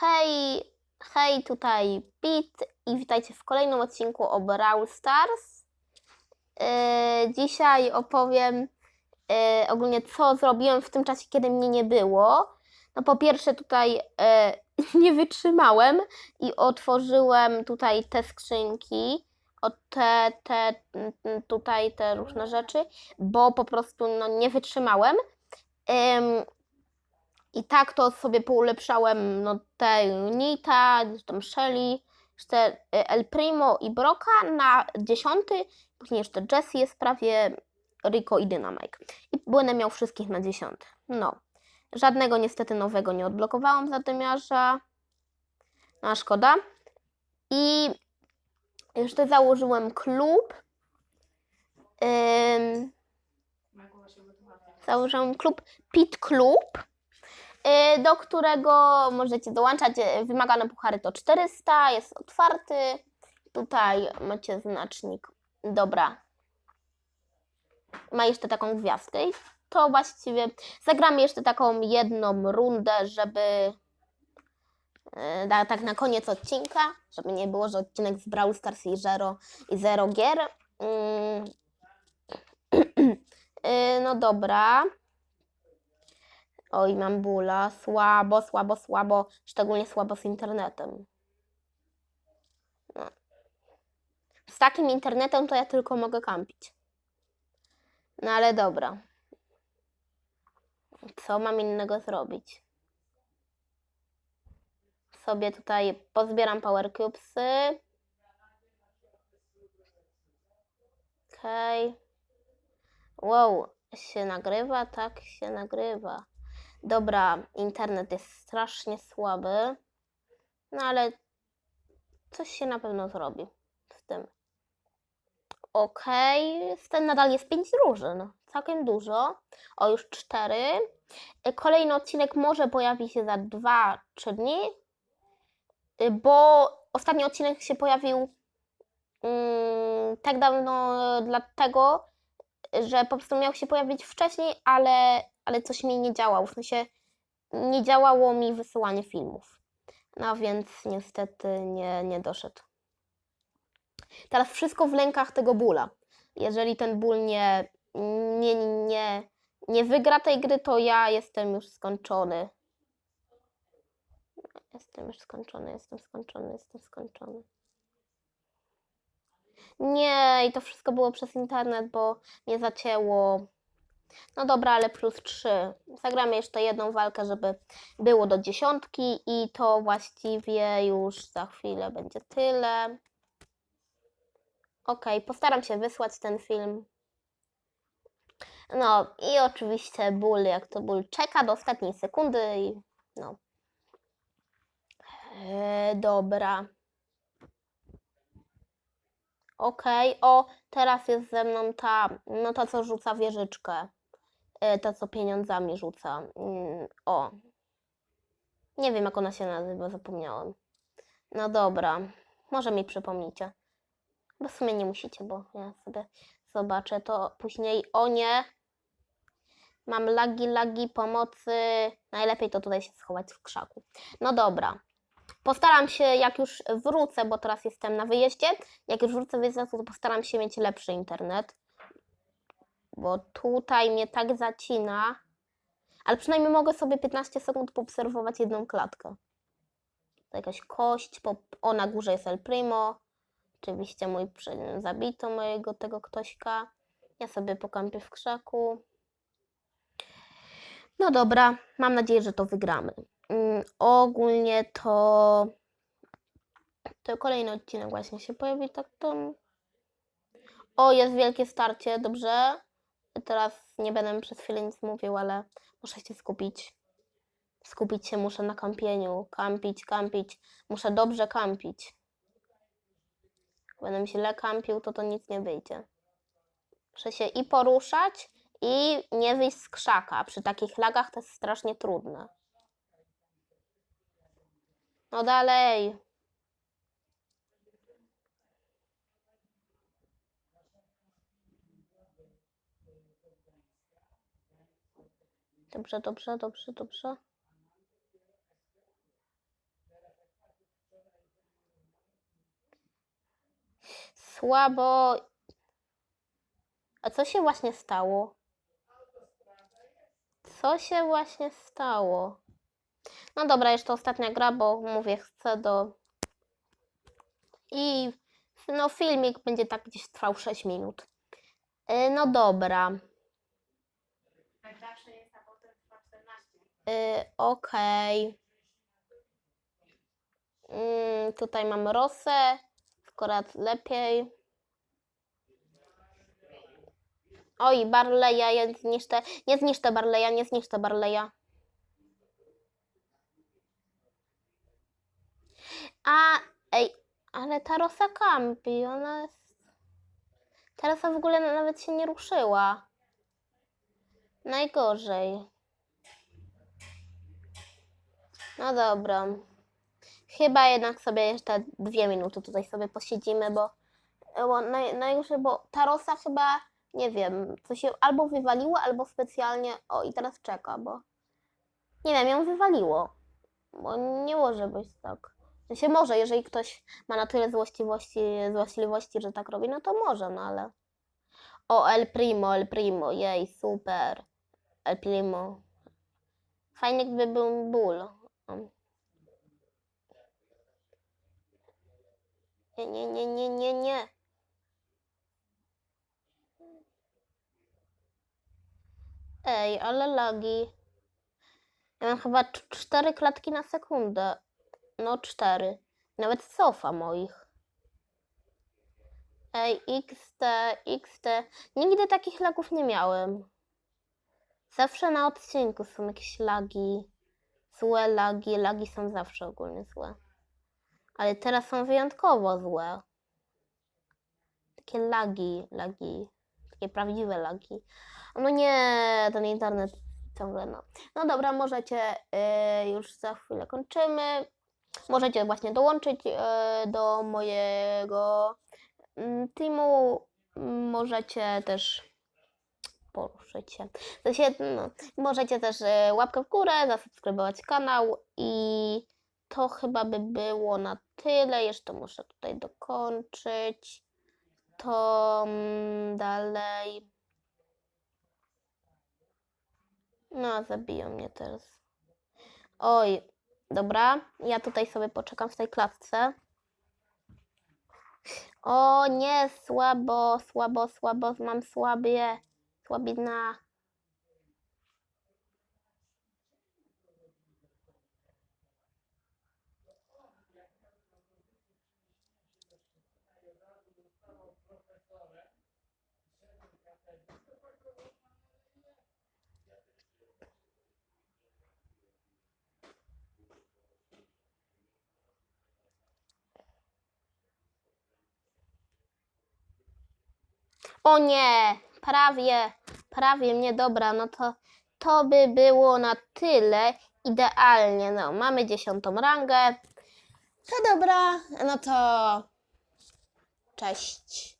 Hej, hej, tutaj Pit i witajcie w kolejnym odcinku o Brawl Stars. Yy, dzisiaj opowiem yy, ogólnie, co zrobiłem w tym czasie, kiedy mnie nie było. No po pierwsze tutaj yy, nie wytrzymałem i otworzyłem tutaj te skrzynki, o te, te, tutaj te różne rzeczy, bo po prostu no, nie wytrzymałem. Ym, i tak to sobie poulepszałem no, te Nita, tam Shelly, jeszcze y, El Primo i Broka na dziesiąty, później jeszcze Jessie jest prawie, Rico i Dynamite. I będę miał wszystkich na dziesiąty. No. Żadnego niestety nowego nie odblokowałam zadymiarza. No, szkoda. I jeszcze założyłem klub. Ym, założyłem klub Pit Club y, do którego możecie dołączać. Y, Wymagane puchary to 400, jest otwarty. Tutaj macie znacznik. Dobra. Ma jeszcze taką gwiazdkę. I to właściwie zagramy jeszcze taką jedną rundę, żeby y, tak na koniec odcinka, żeby nie było, że odcinek z Brawl Stars i Zero, i zero gier. Mm. Y, No dobra. Oj, mam bóla. Słabo, słabo, słabo. Szczególnie słabo z internetem. No. Z takim internetem to ja tylko mogę kampić. No ale dobra. Co mam innego zrobić? Sobie tutaj pozbieram Power Cubesy. Okej. Wow, się nagrywa? Tak się nagrywa. Dobra, internet jest strasznie słaby, no ale coś się na pewno zrobi z tym. Okej, ten nadal jest 5 drużyn, całkiem dużo. O, już 4. Kolejny odcinek może pojawi się za 2-3 dni, y, bo ostatni odcinek się pojawił mm, tak dawno dlatego, że po prostu miał się pojawić wcześniej, ale, ale coś mi nie działało. W sensie nie działało mi wysyłanie filmów. No więc niestety nie, nie doszedł. Teraz wszystko w lękach tego bóla. Jeżeli ten ból nie, nie, nie, nie wygra tej gry, to ja jestem już skończony. Jestem już skończony, jestem skończony, jestem skończony. Nie, i to wszystko było przez internet, bo mnie zacięło. No dobra, ale plus 3. Zagramy jeszcze jedną walkę, żeby było do dziesiątki i to właściwie już za chwilę będzie tyle. Ok, postaram się wysłać ten film. No i oczywiście ból, jak to ból czeka do ostatniej sekundy i no. Eee, dobra. Okej, o, teraz jest ze mną ta, no ta, co rzuca wieżyczkę. E, Ta, co pieniądzami rzuca. Mm, O. Nie wiem, jak ona się nazywa, zapomniałam. No dobra, może mi przypomnicie. Bo w sumie nie musicie, bo ja sobie zobaczę to później. O nie! Mam lagi, lagi, pomocy. Najlepiej to tutaj się schować w krzaku. No dobra. Postaram się, jak już wrócę, bo teraz jestem na wyjeździe, jak już wrócę wyjeździe, to postaram się mieć lepszy internet. Bo tutaj mnie tak zacina. Ale przynajmniej mogę sobie 15 sekund poobserwować jedną klatkę. To jakaś kość. O, na górze jest El Primo. Oczywiście mój zabito mojego tego ktośka. Ja sobie pokampię w krzaku. No dobra, mam nadzieję, że to wygramy. Mm, ogólnie to. To kolejny odcinek właśnie się pojawi, tak to. O, jest wielkie starcie, dobrze. Teraz nie będę przez chwilę nic mówił, ale muszę się skupić. Skupić się muszę na kampieniu. Kampić, kampić. Muszę dobrze kampić. Będę źle kampił, to to nic nie wyjdzie. Muszę się i poruszać, i nie wyjść z krzaka. Przy takich lagach to jest strasznie trudne. No dalej. Dobrze, dobrze, dobrze, dobrze. Słabo. A co się właśnie stało? Co się właśnie stało? No dobra, jeszcze ostatnia gra, bo mówię, chcę do. I no, filmik będzie tak gdzieś trwał 6 minut. Y, No dobra. Jest, a potem trwa 14. Y, Okej. Mm, tutaj mam rosę. Akurat lepiej. Oj, Barleya, ja zniszczę. Nie zniszczę Barleya, nie zniszczę Barleya. A, ej, ale ta rosa kampi, ona jest... Ta rosa w ogóle nawet się nie ruszyła. Najgorzej. No dobra. Chyba jednak sobie jeszcze dwie minuty tutaj sobie posiedzimy, bo, naj, najgorsze, bo ta rosa chyba, nie wiem, co się albo wywaliło, albo specjalnie, o i teraz czeka, bo nie wiem, ją wywaliło, bo nie może być tak. W się może, jeżeli ktoś ma na tyle złośliwości, złośliwości, że tak robi, no to może, no ale... O, El Primo, El Primo, jej, super. El Primo. Fajnie gdyby był ból. Um. Nie, nie, nie, nie, nie, nie. Ej, ale lagi. Ja mam chyba cz- cztery klatki na sekundę. No, cztery. Nawet sofa moich. Ej, XT, XT. Nigdy takich lagów nie miałem. Zawsze na odcinku są jakieś lagi. Złe lagi. Lagi są zawsze ogólnie złe. Ale teraz są wyjątkowo złe. Takie lagi, lagi. Takie prawdziwe lagi. No nie, ten internet ciągle no. No dobra, możecie y, już za chwilę kończymy. Możecie właśnie dołączyć y, do mojego mm, teamu. Możecie też poruszyć się. W sensie, no, możecie też y, łapkę w górę, zasubskrybować kanał i to chyba by było na tyle. Jeszcze muszę tutaj dokończyć. To mm, dalej. No, zabiją mnie teraz. Oj, dobra. Ja tutaj sobie poczekam w tej klatce. O nie, słabo, słabo, słabo, mam słabie, słabizna. O nie, prawie, prawie mnie, dobra, no to to by było na tyle idealnie. No, mamy dziesiątą rangę. To dobra, no to cześć.